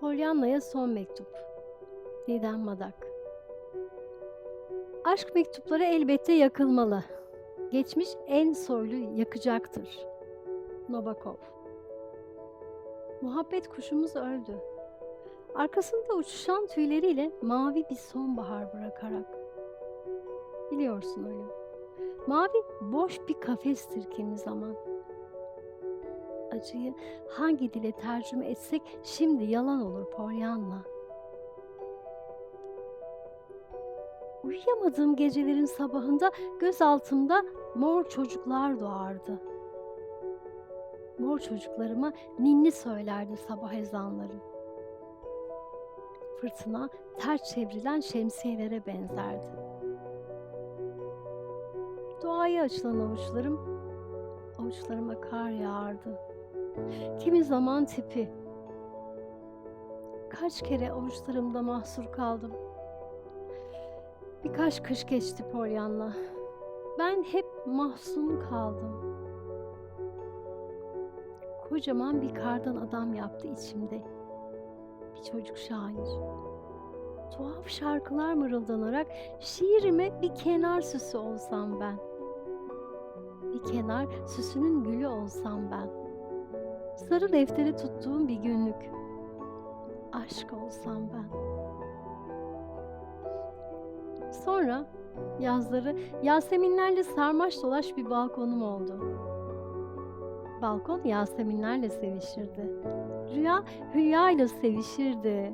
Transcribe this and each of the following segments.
Pollyanna'ya son mektup. Didem Madak. Aşk mektupları elbette yakılmalı. Geçmiş en soylu yakacaktır. Nabokov. Muhabbet kuşumuz öldü. Arkasında uçuşan tüyleriyle mavi bir sonbahar bırakarak. Biliyorsun ölüm. Mavi boş bir kafestir kimi zaman. Acıyı hangi dile tercüme etsek şimdi yalan olur Pollyanna. Uyuyamadığım gecelerin sabahında göz altımda mor çocuklar doğardı. Mor çocuklarıma ninni söylerdi sabah ezanları. Fırtına ters çevrilen şemsiyelere benzerdi. Doğaya açılan avuçlarım, avuçlarıma kar yağardı. Kimi zaman tipi. Kaç kere avuçlarımda mahsur kaldım. Birkaç kış geçti Pollyanna. Ben hep mahzun kaldım. Kocaman bir kardan adam yaptı içimde. Bir çocuk şair. Tuhaf şarkılar mırıldanarak şiirime bir kenar süsü olsam ben. Bir kenar süsünün gülü olsam ben. Sarı defteri tuttuğum bir günlük. Aşk olsam ben. Sonra yazları Yaseminlerle sarmaş dolaş bir balkonum oldu. Balkon Yaseminlerle sevişirdi. Rüya Hülya ile sevişirdi.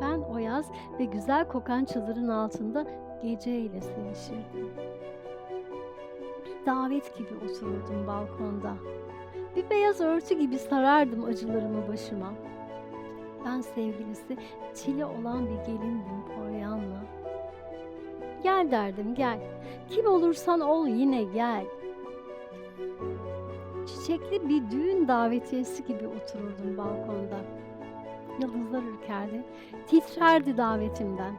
Ben o yaz ve güzel kokan çadırın altında geceyle sevişirdim. Davet gibi otururdum balkonda. Bir beyaz örtü gibi sarardım acılarımı başıma. Ben sevgilisi çile olan bir gelindim Pollyanna. Gel derdim gel. Kim olursan ol yine gel. Çiçekli bir düğün davetiyesi gibi otururdum balkonda. Yıldızlar ürkerdi, titrerdi davetimden.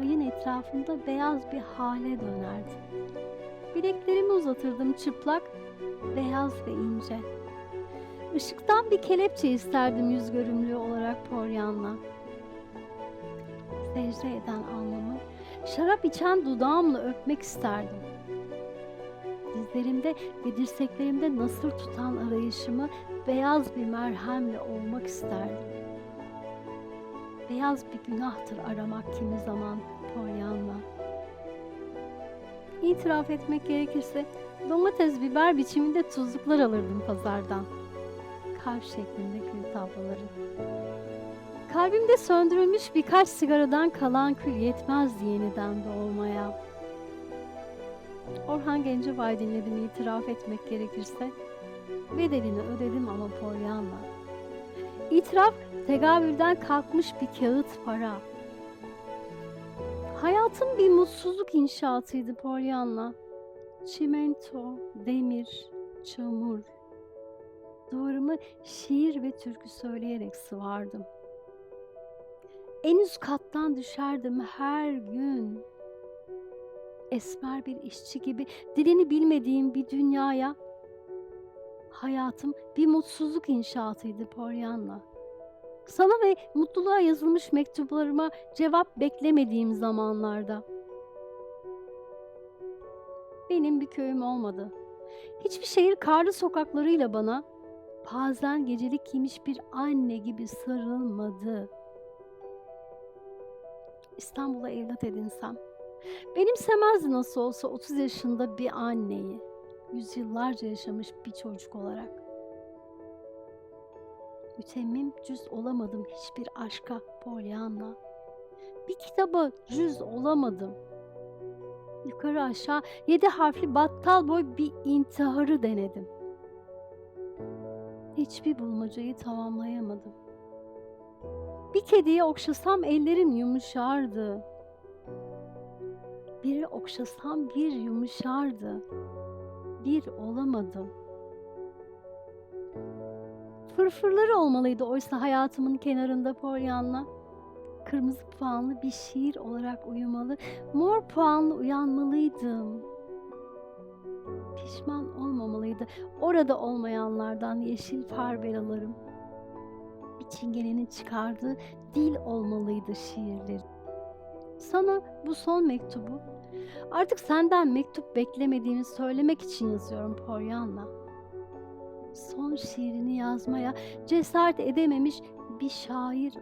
Ayın etrafında beyaz bir hale dönerdi. Bileklerimi uzatırdım çıplak, beyaz ve ince. Işıktan bir kelepçe isterdim yüz görümlü olarak Pollyanna. Secde eden alnımı, şarap içen dudağımla öpmek isterdim. Dizlerimde ve dirseklerimde nasır tutan arayışımı beyaz bir merhemle olmak isterdim. Beyaz bir günahtır aramak kimi zaman Pollyanna. İtiraf etmek gerekirse domates biber biçiminde tuzluklar alırdım pazardan. Kalp şeklinde kül tabloları. Kalbimde söndürülmüş birkaç sigaradan kalan kül yetmezdi yeniden doğmaya. Orhan Gencebay dinledim itiraf etmek gerekirse. Bedelini ödedim ama Pollyanna. İtiraf tegavülden kalkmış bir kağıt para. Hayatım bir mutsuzluk inşaatıydı Pollyanna. Çimento, demir, çamur. Duvarımı şiir ve türkü söyleyerek sıvardım. En üst kattan düşerdim her gün. Esmer bir işçi gibi dilini bilmediğim bir dünyaya hayatım bir mutsuzluk inşaatıydı Pollyanna. Sana ve mutluluğa yazılmış mektuplarıma cevap beklemediğim zamanlarda. Benim bir köyüm olmadı. Hiçbir şehir karlı sokaklarıyla bana bazen gecelik giymiş bir anne gibi sarılmadı. İstanbul'a evlat edinsem, benimsemezdi nasıl olsa 30 yaşında bir anneyi, yüzyıllarca yaşamış bir çocuk olarak. Mütemmim cüz olamadım hiçbir aşka Pollyanna. Bir kitaba cüz olamadım. Yukarı aşağı yedi harfli battal boy bir intiharı denedim. Hiçbir bulmacayı tamamlayamadım. Bir kediye okşasam ellerim yumuşardı. Biri okşasam bir yumuşardı. Bir olamadım. Fırfırları olmalıydı oysa hayatımın kenarında Pollyanna. Kırmızı puanlı bir şiir olarak uyumalı, mor puanlı uyanmalıydım. Pişman olmamalıydı orada olmayanlardan yeşil far belalarım. Bir çingenenin çıkardığı dil olmalıydı şiirleri. Sana bu son mektubu artık senden mektup beklemediğimi söylemek için yazıyorum Pollyanna. Şiirini yazmaya cesaret edememiş bir şair